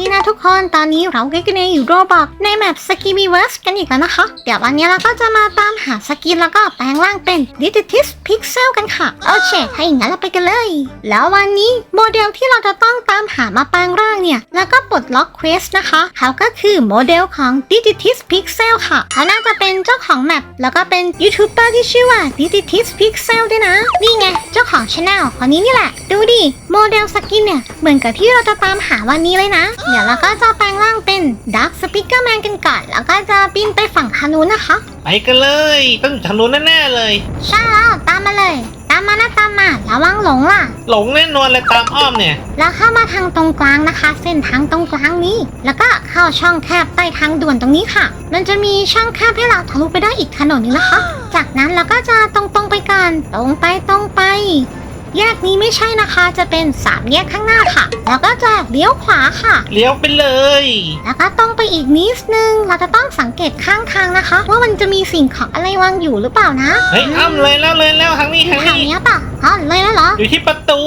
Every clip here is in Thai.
ดีนะทุกคน ตอนนี้เราก็กันอยู่โรบอกในแมปสกิมิเวิร์สกันอีกแล้วนะคะ เดี๋ยววันนี้เราก็จะมาตามหาสกินแล้วก็แปลงร่างเป็น d e t e c t i v e Pixel กันค่ะ โอเค ถ้าอย่างนั้นเราไปกันเลย แล้ววันนี้โมเดลที่เราจะต้องตามหามาแปลงร่างเนี่ย แล้วก็ปลดล็อกเควสนะคะเขาก็คือโมเดลของ d e t e c t i v e Pixel ค่ะ เขาน่าจะเป็นเจ้าของแมปแล้วก็เป็นยูทูบเบอร์ที่ชื่อว่า d e t e c t i v e Pixel ด้วยนะ นี่ไง เจ้าของช anel คนนี้นี่แหละ ดูดิ โมเดลสกินเนี่ย เหมือนกับที่เราจะตามหาวันนี้เลยนะเดี๋ยวเราก็จะแปลงร่างเป็น Dark Speaker Man กันก่อน แล้วก็จะบินไปฝั่งคานูนนะคะ ไปกันเลย ต้องอยู่ทางนู้นแน่ๆเลย ใช่แล้วตามมาเลย ตามมานะตามมา ระวังหลงล่ะ หลงแน่นอนเลยตามอ้อมเนี่ย แล้วเข้ามาทางตรงกลางนะคะ เส้นทางตรงกลางนี้ แล้วก็เข้าช่องแคบใต้ทางด่วนตรงนี้ค่ะ มันจะมีช่องแคบให้เราทะลุไปได้อีกถนนหนึงนะคะ จากนั้นเราก็จะตรงๆไปกันตรงไปตรงไป แยกนี้ไม่ใช่นะคะจะเป็นสามแยกข้างหน้าค่ะ แล้วก็จะเลี้ยวขวาค่ะ เลี้ยวไปเลย แล้วก็ตรงไปอีกนิดนึง เราจะต้องสังเกตข้างทางนะคะ ว่ามันจะมีสิ่งของอะไรวางอยู่หรือเปล่านะเฮ้ยอ้อมเลยแล้วเลยแล้วทางนี้ทางแถวนี้เนี้ยป่ะอ๋อเลยแล้วเหรออยู่ที่ประตู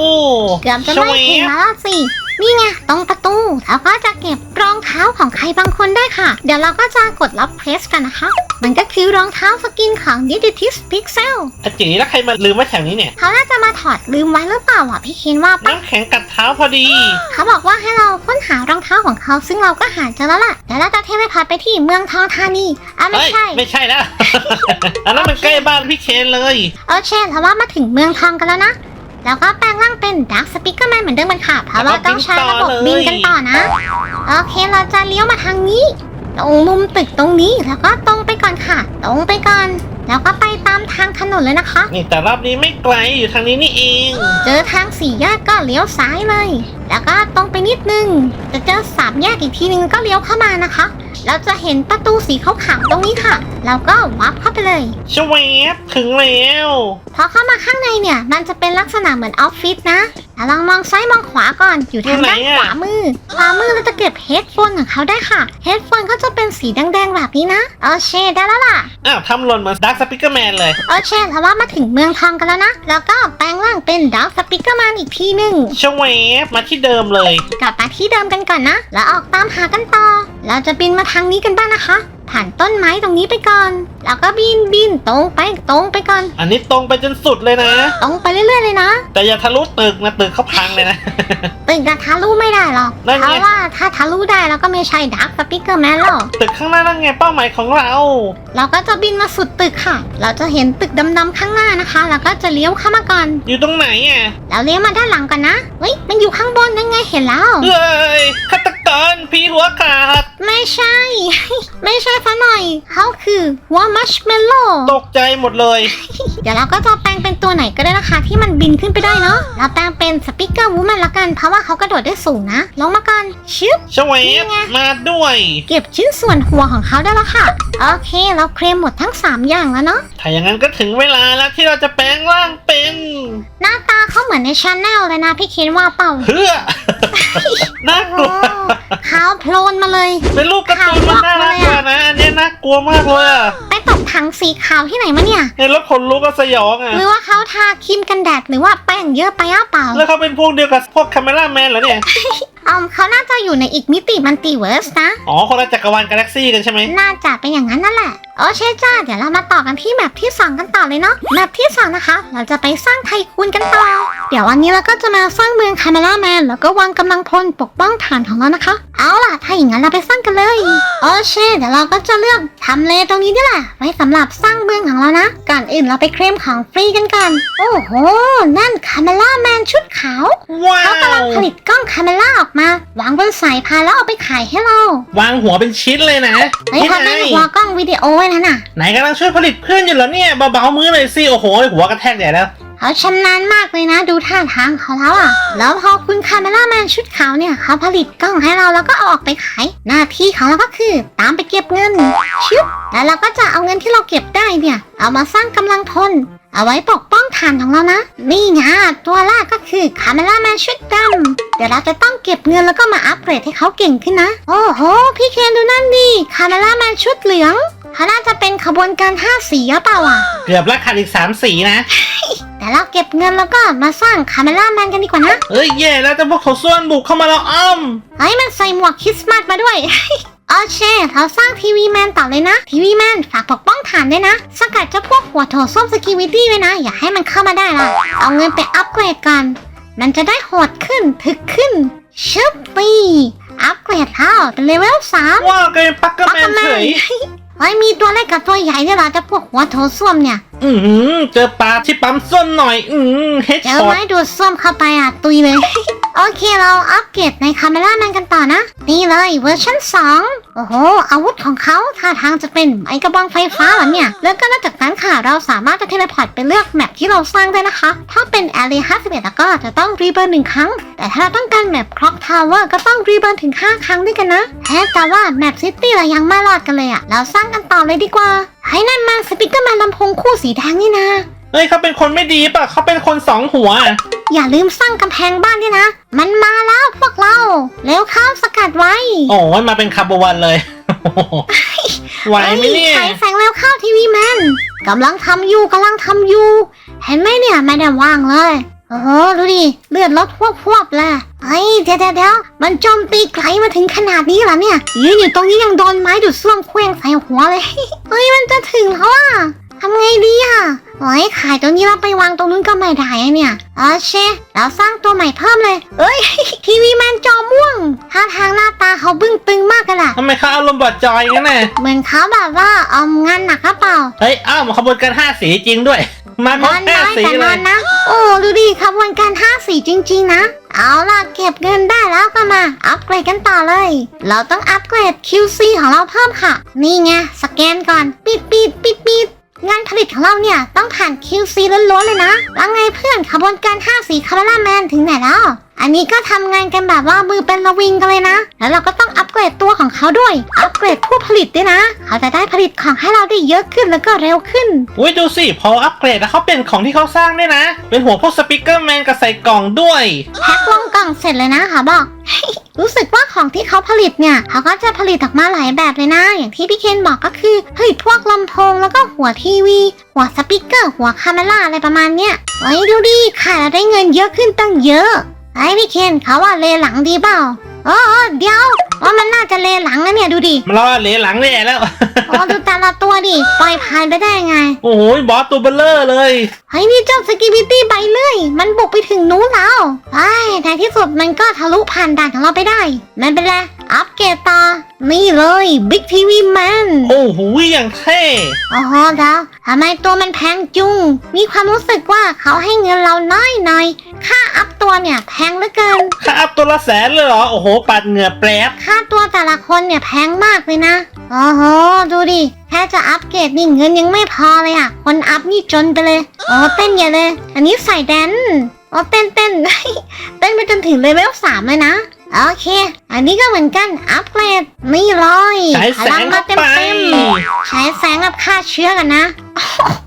เกือบจะไม่ถึงแล้วล่ะสิ นี่ไงตรงประตูเราก็จะเก็บรองเท้าของใครบางคนได้ค่ะ เดี๋ยวเราก็จะกดรับเพรสกันนะคะ มันก็คือรองเท้าสกินของ d i d i t i s Pixel อาจีแล้วใครมาลืมไว้แถวนี้เนี่ย เขาน่าจะมาถอดลืมไว้หรือเปล่าอะพี่เคนว่าปะ น้ำแข็งกัดเท้าพอดี เขาบอกว่าให้เราค้นหารองเท้าของเขาซึ่งเราก็หาเจอแล้วล่ะเดี๋ยวเราจะเทเลพอร์ตไปที่เมืองทองธานีอะไม่เฮ้ยใช่ ไม่ใช่แล้ว อันนั้นมันใกล้บ้านพี่เคนเลย โอเคเราว่ามาถึงเมืองทองกันแล้วนะ แล้วก็แปลงร่างเป็นดักสปิเกอร์แมนเหมือนเดิมมันค่ะเพราะว่าต้องใช้ระบบบินกันต่อนะ โอเคเราจะเลี้ยวมาทางนี้ ตรงมุมตึกตรงนี้แล้วก็ตรงไปก่อนค่ะ ตรงไปก่อน แล้วก็ไปตามทางถนนเลยนะคะ นี่แต่รอบนี้ไม่ไกลอยู่ทางนี้นี่เอง เจอทางสี่แยกก็เลี้ยวซ้ายเลย แล้วก็ตรงไปนิดนึง จะเจอสามแยกอีกทีนึงก็เลี้ยวเข้ามานะคะ เราจะเห็นประตูสีขาวๆตรงนี้ค่ะแล้วก็วับเข้าไปเลย ชเวฟถึงแล้ว พอเข้ามาข้างในเนี่ย มันจะเป็นลักษณะเหมือนออฟฟิศนะแล้วลองมองซ้ายมองขวาก่อนอยู่ทางด้านขวามือ ขวามือเราจะเก็บเฮดโฟนของเขาได้ค่ะ เฮดโฟนก็จะเป็นสีแดงๆแบบนี้นะ โอเคได้แล้วล่ะ อ้าวทำหล่นเหมือนดักสปิเกอร์แมนเลย โอเคแล้วว่ามาถึงเมืองทองกันแล้วนะ แล้วก็แปลงร่างเป็นดาวสปิเกอร์แมนอีกทีหนึ่ง ชเวฟมาที่เดิมเลย กลับมาที่เดิมกันก่อนนะ แล้วออกตามหากันต่อ เราจะบินมาทางนี้กันบ้างนะคะ ผ่านต้นไม้ตรงนี้ไปก่อน แล้วก็บินบินตรงไปตรงไปก่อน อันนี้ตรงไปจนสุดเลยนะ ตรงไปเรื่อยๆเลยนะ แต่อย่าทะลุตึกนะตึกเขาพังเลยนะ ตึกอะทะลุไม่ได้หรอก นั่นไงเพราะว่าถ้าทะลุได้แล้วก็ไม่ใช่ดาวสปิเกอร์แมนหรอก ตึกข้างหน้านั่นไงเป้าหมายของเรา เราก็จะบินมาสุดตึกค่ะ เราจะเห็นตึกดำๆข้างหน้านะคะ แล้วก็จะเลี้ยวเข้ามาก่อน อยู่ตรงไหนอะแล้วเลี้ยวมาด้านหลังกันนะ เฮ้ย มันอยู่ข้างบนนั่นไงเห็นแล้ว เฮ้ยฆาตก รพีหัวขาด ไม่ใช่ ไม่ใช่ซะหน่อย เขาคือหัวมัชเมลโล่ตกใจหมดเลย เดี๋ยวเราก็จะแปลง เป็นตัวไหนก็ได้นะคะ ที่มันบินขึ้นไปได้เนาะเราแปลงเป็นสปิเกอร์วูแมนละกันเพราะว่าเขากระโดดได้สูงนะลงมาก่อนชึบ ชเวฟมาด้วย เก็บชิ้นส่วนหัวของเขาได้แล้วค่ะ โอเค เราเคลมหมดทั้ง 3 อย่างแล้วเนาะถ้าอย่างนั้นก็ถึงเวลาแล้วที่เราจะแปลงร่างเป็นหน้าตาเขาเหมือนในชาแนลเลยนะพี่เคนว่าเปล่า เพื่อ น่ากลัว ขาวโพลนมาเลยเป็นรูปการ์ตูนมันน่ารักกว่านะอันเนี้ยน่ากลัวมากเลยอะไปตกถังสีขาวที่ไหนมาเนี่ย เห็นแล้วขนลุกก็สยองอะหรือว่าเขาทาครีมกันแดดหรือว่าแป้งเยอะไปอ้าเปล่า แล้วเขาเป็นพวกเดียวกับพวกคาเมล่าแมนเหรอเนี่ยอืมเขาน่าจะอยู่ในอีกมิติมัลติเวิร์สนะ อ๋อคนละจักรวาลกาแล็กซี่กันใช่ไหมน่าจะเป็นอย่างนั้นนั่นแหละโอเคจ้า เดี๋ยวเรามาต่อกันที่แมปที่ 2 กันต่อเลยเนาะ แมปที่ 2 นะคะ เราจะไปสร้างไทคูนกันต่อ เดี๋ยววันนี้เราก็จะมาสร้างเมืองคาเมล่าแมน แล้วก็วางกำลังพลปกป้องฐานของเรานะคะ เอาล่ะ ถ้าอย่างนั้นเราไปสร้างกันเลย โอเค เดี๋ยวเราก็จะเลือกทำเลตรงนี้นี่แหละ ไว้สำหรับสร้างเมืองของเรานะ ก่อนอื่นเราไปเคลมของฟรีกันก่อน โอ้โห นั่นคาเมล่าแมนชุดขาวว้าเขากำลังวผลิตกล้องคาเมล่าออกมา วางบนสายพานแล้วเอาไปขายให้เรา วางหัวเป็นชิ้นเลยนะ เฮ้ยนี่เขาไงเล่นหัวกล้องวิดีโอไว้แล้วน่ะไหนกำลังช่วยผลิตเพื่อนอยู่เหรอเนี่ยเบาๆมือหน่อยสิโอ้โหหัวกระแทกใหญ่แล้วเขาชำนาญมากเลยนะ ดูท่าทางเขาแล้วอะ แล้วพอคุณคาเมล่าแมนชุดขาวเนี่ยเขาผลิตกล้องให้เราแล้วก็เอาออกไปขาย หน้าที่ของเราก็คือ ตามไปเก็บเงินชิบแล้วเราก็จะเอาเงินที่เราเก็บได้เนี่ย เอามาสร้างกำลังพลเอาไว้ปกป้องฐานของเรานะ นี่ไงตัวแรกก็คือคาเมล่าแมนชุดดำเดี๋ยวเราจะต้องเก็บเงินแล้วก็มาอัปเกรดให้เขาเก่งขึ้นนะ โอ้โห พี่เคนดูนั่นดิคาเมล่าแมนชุดเหลือง เขาน่าจะเป็นขบวนการห้าสีหรือเปล่าอะ เกือบละขาดอีกสามสีนะ แต่เราเก็บเงินแล้วก็มาสร้างคาเมล่าแมนกันดีกว่านะเอ้ยแย่แล้วแต่พวกเขาส่วนบุกเข้ามาแล้วอ้อม เฮ้ยมันใส่หมวกคริสต์มาสมาด้วย โอเคเราสร้างทีวีแมนต่อเลยนะทีวีแมนฝากปกป้องฐานด้วยนะ สกัดเจ้าพวกหัวโถส้มสกิวิตี้ไว้นะ อย่าให้มันเข้ามาได้ละเอาเงินไปอัปเกรดกัน มันจะได้โหดขึ้นถึกขึ้นชึบปีอัปเกรดแล้วเป็นเลเวลสามว้าวกลายเป็นปักเกอร์แมนเฉย เฮ้ยมีตัวเล็กกับตัวใหญ่เนี่ยเหรอเจ้าพวกหัวโถส้วมเนี่ย อือหือเจอปลาที่ปั๊มส้นหน่อย อือเฮดเจอช็อต ไม้ดูดซ่วมเข้าไปอะตุยเลย โอเคเราอัปเกรดในคาเมล่าแมนกันต่อนะ นี่เลยเวอร์ชัน2 โอ้โห อาวุธของเขาท่าทางจะเป็นไม้กระบองไฟฟ้าเหรอเนี่ย แล้วก็นอกจากนั้นค่ะ เราสามารถจะเทเลพอร์ตไปเลือกแมปที่เราสร้างได้นะคะ ถ้าเป็นแอรี51แล้วก็จะต้องรีเบิร์นหนึ่งครั้ง แต่ถ้าเราต้องการแมปคล็อกทาวเวอร์ก็ต้องรีเบิร์นถึง 5 ครั้งด้วยกันนะแฮะแต่ว่าแมปซิตี้เรายังไม่รอดกันเลยอะเราสร้างกันต่อเลยดีกว่า ให้นั่นมาสปิเกอร์แมนลำโพงคู่สีแดงนี่นะ เฮ้ยเขาเป็นคนไม่ดีป่ะเขาเป็นคนสองหัว อย่าลืมสร้างกำแพงบ้านด้วยนะ มันมาแล้วพวกเรา เร็วเข้าสกัดไว้โอ้ยมาเป็นคาร์บวันเลยไหวไหมเนี่ย ฉายแสงเร็วเข้าทีวีแมนกำลังทำอยู่กำลังทำอยู่ เห็นไหมเนี่ยไม่ได้ว่างเลยโอ้โหดูดิเลือดลดพวบพวบๆเลยเฮ้ยเดี๋ยวเดี๋ยวเดี๋ยวมันโจมตีไกลมาถึงขนาดนี้เหรอเนี่ยยืนอยู่ตรงนี้ยังโดนไม้ดูดซ่วมเคว้งใส่หัวเลย เฮ้ยมันจะถึงแล้วอะ ทำไงดีอะโอ้ยขายตัวนี้เราไปวางตรงนู้นก็ไม่ได้อะเนี่ยโอเคเราสร้างตัวใหม่เพิ่มเลย เอ้ย ทีวีแมนจอม่วงท่าทางหน้าตาเขาบึ้งตึงมากกันล่ะ ทำไมเขาอารมณ์บอดจอยงั้นน่ะเหมือนเขาแบบว่าเอางานหนักหรือเปล่า เฮ้ย อ้าวขบวนการห้าสีจริงด้วย มาครนบอนห้าน้อยสีแต่เลนอย นนะ โอ้ดูดิขบวนการห้าสีจริง ๆ นะ เอาล่ะเก็บเงินได้แล้วก็มา อัปเกรดกันต่อเลย เราต้องอัปเกรด QC ของเราเพิ่มค่ะ นี่ไงสแกนก่อน ปิดปิดปิดปิด งานผลิตของเราเนี่ย ต้องผ่าน QC ล้วนๆเลยนะว่าไงเพื่อนขบวนการ5สีคาร์ลาแมนถึงไหนแล้ว อันนี้ก็ทำงานกันแบบว่ามือเป็นระวิงกันเลยนะ แล้วเราก็ต้องอัปเกรดตัวของเขาด้วย อัปเกรดผู้ผลิตด้วยนะ เขาจะได้ผลิตของให้เราได้เยอะขึ้นแล้วก็เร็วขึ้น อุ้ยดูสิพออัปเกรดแล้วเขาเป็นของที่เขาสร้างด้วยนะ เป็นหัวพวกสปิเกอร์แมนกับใส่กล่องด้วยแพ็คลงกล่องเสร็จเลยนะค่ะบอกรู้สึกว่าของที่เขาผลิตเนี่ย เขาก็จะผลิตออกมาหลายแบบเลยนะ อย่างที่พี่เคนบอกก็คือผลิตพวกลำโพงแล้วก็หัวทีวี หัวสปีกเกอร์ หัวคาเมล่าอะไรประมาณเนี้ยไว้ดูดิขายแล้วได้เงินเยอะขึ้นตั้งเยอะ ไอ้พี่เคนเขาว่าเลหลังดีเปล่าเออเออเดี๋ยวว่ามันน่าจะเลหลังนะเนี่ยดูดิมันรอเหลหลังแย่แล้ว โอ้ดูแต่ละตัวดิปล่อยผ่านไปได้ไงโอ้โหบอสตัวเบลเลอร์เลย เฮ้ยนี่เจ้าสกิบิตี้ใบเลื่อยมันบุกไปถึงนู้นแล้วไอ้แต่ที่สุดมันก็ทะลุผ่านด่านของเราไปได้ไม่เป็นไรอัปเกรดต่อนี่เลยบิ๊กทีวีแมน โอ้โหอย่างเท่โอ้โหเดาวทำไมตัวมันแพงจุง มีความรู้สึกว่าเขาให้เงินเราน้อยหน่อย ค่า อัพตัวเนี่ยแพงเหลือเกิน ค่าอัพตัวละแสนเลยเหรอ โอ้โห ปัดเหงื่อแปรบค่าตัวแต่ละคนเนี่ยแพงมากเลยนะ โอ้โห ดูดิ แค่จะอัปเกรดนี่เงินยังไม่พอเลยอะ คนอัพนี่จนไปเลย โอ้เต้นใหญ่เลย อันนี้ใส่แดนโอ้เต้นเต้น เต้นไปจนถึงเลเวลสามเลยนะ โอเค อันนี้ก็เหมือนกัน อัปเกรดนี่เลยฉายแสพลังมาเข้าไป เต็มๆฉายแสงกับฆ่าเชื้อกันนะ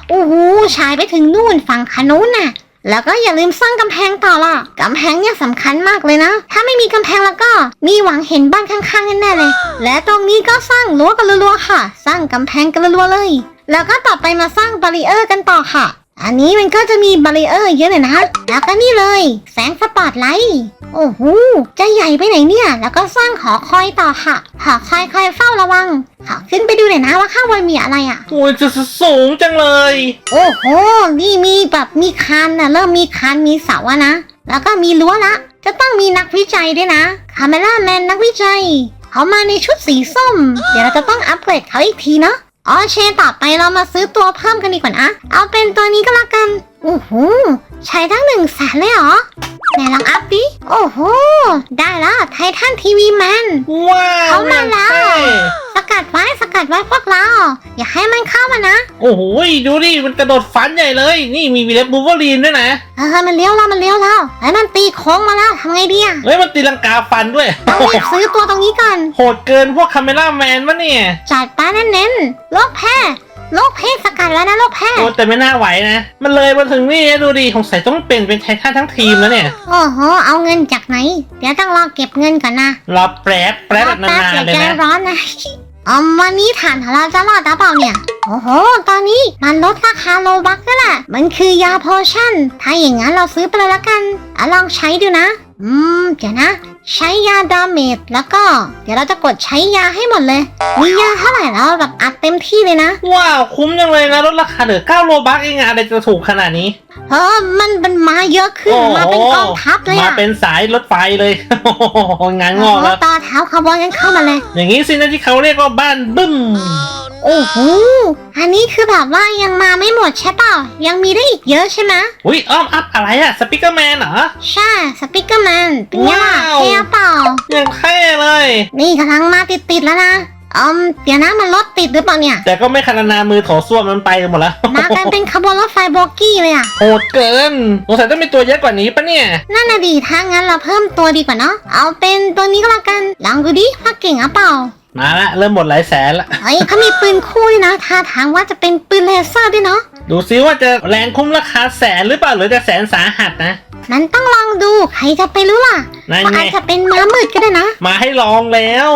โอ้โหฉายไปถึงนู่นฝั่งขนุนน่ะ แล้วก็อย่าลืมสร้างกำแพงต่อล่ะกำแพงเนี่ยสำคัญมากเลยนะ ถ้าไม่มีกำแพงแล้วก็ มีหวังเห็นบ้านข้างๆแน่ๆเลย และตรงนี้ก็สร้างรั้วกันรัวๆค่ะ สร้างกำแพงกันรัวๆเลย แล้วก็ต่อไปมาสร้างบารีเออร์กันต่อค่ะ อันนี้มันก็จะมีบารีเออร์เยอะเลยนะ แล้วก็นี่เลย แสงสปอตไลท์ โอ้โหจะใหญ่ไปไหนเนี่ย แล้วก็สร้างหอคอยต่อค่ะ หอคอยคอยเฝ้าระวัง ขอขึ้นไปดูหน่อยนะว่าข้างบนมีอะไรอะ โอ้ยจะสูงจังเลย โอ้โห นี่มีแบบมีคานนะเริ่มมีคานมีเสาอะนะ แล้วก็มีรั้วละ จะต้องมีนักวิจัยด้วยนะ คาเมล่าแมนนักวิจัย เขามาในชุดสีส้ม เดี๋ยวเราจะต้องอัปเกรดเขาอีกทีเนาะ อ๋อเชต่อไปเรามาซื้อตัวเพิ่มกันดีกว่านะ เอาเป็นตัวนี้ก็แล้วกัน โอ้โห ใช้ทั้งหนึ่งแสนเลยเหรอ ไหนลองอัพดิ โอ้โห ได้แล้วไททันทีวีแมนว้าวเขามาแล้ว ดไว้พวกเรา อย่าให้มันเข้ามานะ โอ้โหดูดิมันกระโดดฟันใหญ่เลย นี่มีวีเลฟบูเวอรีนด้วยนะเออมันเลี้ยวแล้วมันเลี้ยวแล้วไอ้มันตีโค้งมาแล้วทำไงดีอะเฮ้ยมันตีลังกาฟันด้วยต้องรีบซื้อตัวตรงนี้ก่อนโหดเกินพวกคาเมล่าแมนวะเนี่ยจัดไปเน้นๆโรคแพ้โรคแพ้สกัดแล้วนะโรคแพ้โอ้แต่ไม่น่าไหวนะ มันเลยมาถึงนี่นะดูดิสงสัยต้องเป็นเป็นไททันทั้งทีมแล้วเนี่ย โอ้โห เอาเงินจากไหน เดี๋ยวต้องรอเก็บเงินก่อนนะ รอแป๊บแป๊บแบบรอแป๊บนานเดี๋ยวๆเลยใจนะร้อนนะ อืมวันนี้ฐานของเราจะรอดหรือเปล่าเนี่ย โอ้โห ตอนนี้มันลดราคาโลบักแล้วแหละมันคือยาโพชั่น ถ้าอย่างนั้นเราซื้อไปเลยละกันอะลองใช้ดูนะ อืม เดี๋ยวนะ ใช้ยาดาเมจแล้วก็ เดี๋ยวเราจะกดใช้ยาให้หมดเลย มียาเท่าไหร่แล้วแบบอัดเต็มที่เลยนะ ว้าว คุ้มจังเลยนะลดราคาเหลือ9โลบักเองอะอะไรจะถูกขนาดนี้เพราะมันมันมาเยอะขึ้นโอ้โหมาเป็นกองทัพเลยมาอะเป็นสายรถไฟเลยโอ้โหงานงอกแล้วต่อแถวขบวนกันเข้ามาเลย อย่างนี้สินะที่เขาเรียกว่าบ้านบึ้ม โอ้โห อันนี้คือแบบว่ายังมาไม่หมดใช่เปล่า ยังมีได้อีกเยอะใช่ไหมอุ้ยอ้อมอัพอะไรอะสปิเกอร์แมนเหรอ ใช่ สปิเกอร์แมน เป็นไงล่ะว้าว เท่เปล่า ยังเท่เลย นี่กำลังมาติดๆแล้วนะอืมเดี๋ยวนะมันรถติดหรือเปล่าเนี่ย แต่ก็ไม่ขนาดนามือโถส้วมมันไปกันหมดแล้ว มากันเป็นขบวนรถไฟโบกี้เลยอะโหดเกินสงสัยต้องมีตัวเยอะกว่านี้ปะเนี่ย นั่นน่ะดีถ้างั้นเราเพิ่มตัวดีกว่าเนาะ เอาเป็นตัวนี้ก็แล้วกัน ลองดูดิว่าเก่งหรือเปล่า มาละเริ่มหมดหลายแสนละ เฮ้ยเขามีปืนคู่ด้วยนะท่าทางว่าจะเป็นปืนเลเซอร์ด้วยเนาะ ดูซิว่าจะแรงคุ้มราคาแสนหรือเปล่าหรือจะแสนสาหัสนะ มันต้องลองดูใครจะไปรู้ล่ะนั่นว่าไงอาจจะเป็นม้ามืดก็ได้นะ มาให้ลองแล้ว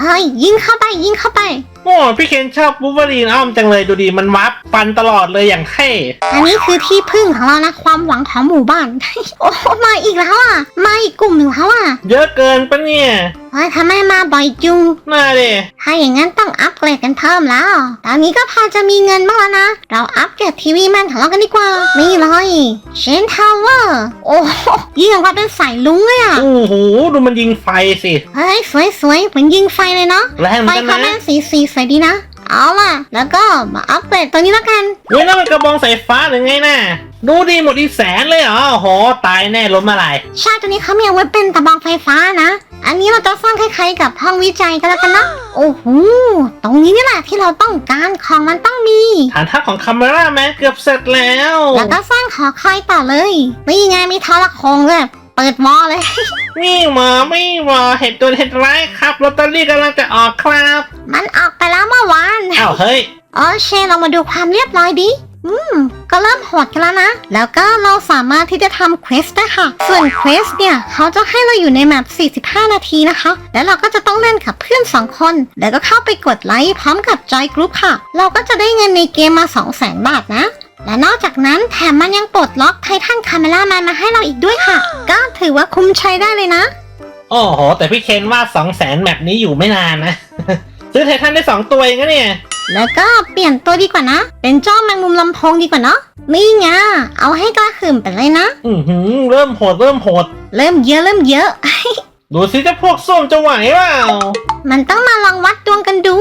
เฮ้ยยิงเข้าไปยิงเข้าไป โอ้พี่เคนชอบบูเบอรีนอ้อมจังเลยดูดีมันวับฟันตลอดเลยอย่างเท่อันนี้คือที่พึ่งของเรานะความหวังของหมู่บ้าน โอ้มาอีกแล้วอะมาอีกกลุ่มหนึ่งแล้วอะ เยอะเกินปะเนี่ย เฮ้ยทำไมมาบ่อยจุง น่าเดถ้าอย่างนั้นต้องอัปเกรดกันเพิ่มแล้ว ตอนนี้ก็พอจะมีเงินบ้างแล้วนะ เราอัปเกรดทีวีแมนของเรากันดีกว่า นี่เลยเชนทาวเวอร์ โอ้โหยิงออกมาเป็นสายลุ้งเลยอะโอ้โห ดูมันยิงไฟสิ เฮ้ย สวยๆเหมือนยิงไฟเลยเนาะ แรงเหไฟมือนเขากันแม่นะนสีสีสวยดีนะ เอาล่ะ แล้วก็มาอัปเกรดตัวนี้แล้วกัน เว้ยนั่นมันกระบองสายฟ้าหรือไงน่ะ ดูดีหมดอีกแสนเลยเหรอโอ้โห ตายแน่ล้มอะไร ใช่ตัวนี้เขามีอาวุธเป็นตะบองไฟฟ้านะ อันนี้เราจะสร้างคล้ายๆกับห้องวิจัยกันแล้วกันนะ โอ้โห ตรงนี้นี่แหละที่เราต้องการของมันต้องมี ฐานทัพของคาเมราแมนเกือบเสร็จแล้ว แล้วก็สร้างหอคอยต่อเลย นี่ไงมีทรโคงเลยเปิดวอลเลย นี่หมาไม่หมาเห็ดตัวเห็ดร้ายครับลอตเตอรี่กำลังจะออกครับ มันออกไปแล้วเมื่อวานอ้าวเฮ้ย โอเคเรามาดูความเรียบร้อยดิ อืม ก็เริ่มโหดกันแล้วนะ แล้วก็เราสามารถที่จะทำเควสได้ค่ะ ส่วนเควสเนี่ย เขาจะให้เราอยู่ในแมป45 นาทีนะคะ แล้วเราก็จะต้องเล่นกับเพื่อน 2 คน แล้วก็เข้าไปกดไลค์พร้อมกับจอยกรุ๊ปค่ะ เราก็จะได้เงินในเกมมา 200,000 บาทนะและนอกจากนั้นแถมมันยังปลดล็อกไททันคาเมล่าแมนมาให้เราอีกด้วยค่ะ ก็ถือว่าคุ้มใช้ได้เลยนะ โอ้โห แต่พี่เคนว่าสองแสนแมปนี้อยู่ไม่นานนะ ซื้อไททันได้สองตัวเองนะเนี่ย แล้วก็เปลี่ยนตัวดีกว่านะ เป็นจ้อแมงมุมลำโพงดีกว่าเนาะนี่ไงเอาให้กระหึ่มไปเลยนะ อือหือ เริ่มโหดเริ่มโหด เริ่มเยอะเริ่มเยอะ ดูสิเจ้าพวกส้มจะไหวเปล่ามันต้องมาลองวัดดวงกันดู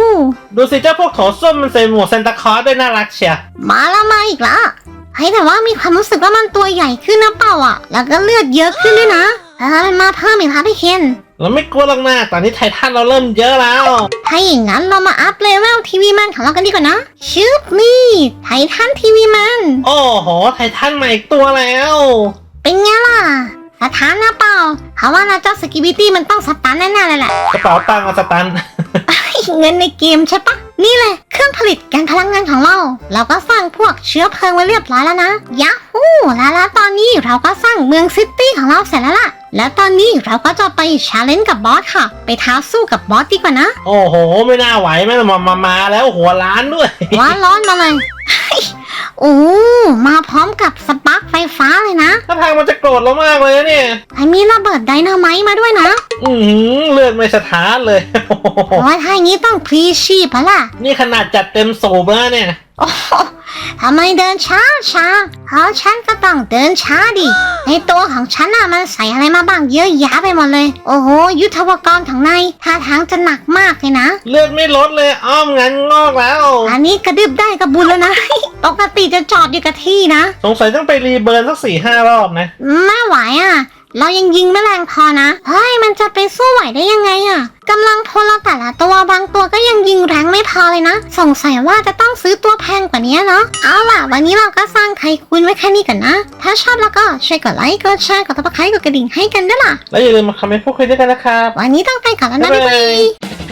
ดูสิเจ้าพวกโถส้มมันใส่หมวกซานตาคลอสด้วยน่ารักเชียมาแล้วมาอีกแล้วเฮ้ยแต่ว่ามีความรู้สึกว่ามันตัวใหญ่ขึ้นนะเปล่าอะ แล้วก็เลือดเยอะขึ้นด้วยนะเออมันมาเพิ่มอีกแล้วพี่เคน เราไม่กลัวหรอกนะตอนนี้ไททันเราเริ่มเยอะแล้ว ถ้าอย่างนั้นเรามาอัพเลเวลทีวีแมนของเรากันดีกว่านะชึบนี่ไททันทีวีแมนโอ้โห ไททันใหม่อีกตัวแล้ว เป็นไงล่ะสถานนะเปล่าเพราะว่านะเจ้าสกิบิตี้มันต้องสตันแน่ๆเลยแหละกระเป๋าตังค์เอาสตัน เงินในเกมใช่ปะนี่เลยเครื่องผลิตการพลังงานของเรา เราก็สร้างพวกเชื้อเพลิงไว้เรียบร้อยแล้วนะยาฮูแล้วแล้วตอนนี้เราก็สร้างเมืองซิตี้ของเราเสร็จแล้วล่ะ แล้วตอนนี้เราก็จะไปชาเลนจ์กับบอสค่ะ ไปท้าสู้กับบอสดีกว่านะ โอ้โห ไม่น่าไหวแม่มามามาแล้วหัวล้านด้วยว้าร้อนมาเลย โอ้มาพร้อมกับสปาร์คไฟฟ้าเลยนะ ถ้าทางมันจะโกรธเรามากเลยนะเนี่ยไอ้มีระเบิดไดนาไมต์มาด้วยนะ อือหือเลือดไม่สถานเลย โอ้โหโอ้ยถ้าอย่างนี้ต้องพรีชีพแล้วล่ะ นี่ขนาดจัดเต็มสูบแล้วเนี่ย โอ้โห ทำไมเดินช้าช้าเพราะฉันก็ต้องเดินช้าดิในตัวของฉันน่ะมันใส่อะไรมาบ้างเยอะแยะไปหมดเลย โอ้โห ยุทธปกรณ์ของนายท่าทางจะหนักมากเลยนะ เลือดไม่ลดเลยอ้อมงันงอกแล้ว อันนี้กระดึบได้กระบุญแล้วนะ ปกติจะจอดอยู่กับที่นะ สงสัยต้องไปรีเบิร์นสักสี่ห้ารอบนะ ไม่ไหวอะ เรายังยิงไม่แรงพอนะ เฮ้ย มันจะไปสู้ไหวได้ยังไงอะกำลังพลเราแต่ละตัวบางตัวก็ยังยิงแรงไม่พอเลยนะ สงสัยว่าจะต้องซื้อตัวแพงกว่านี้เนาะ เอาล่ะ วันนี้เราก็สร้างไทคุณไว้แค่นี้ก่อนนะ ถ้าชอบแล้วก็ช่วยกดไลค์ กดแชร์ กดติดตามกดกระดิ่งให้กันด้วยล่ะ แล้วอย่าลืมมาคอมเมนต์พูดคุยด้วยกันนะครับ วันนี้ต้องไปก่อนแล้วนะบ๊ายบ๊ายบาบายย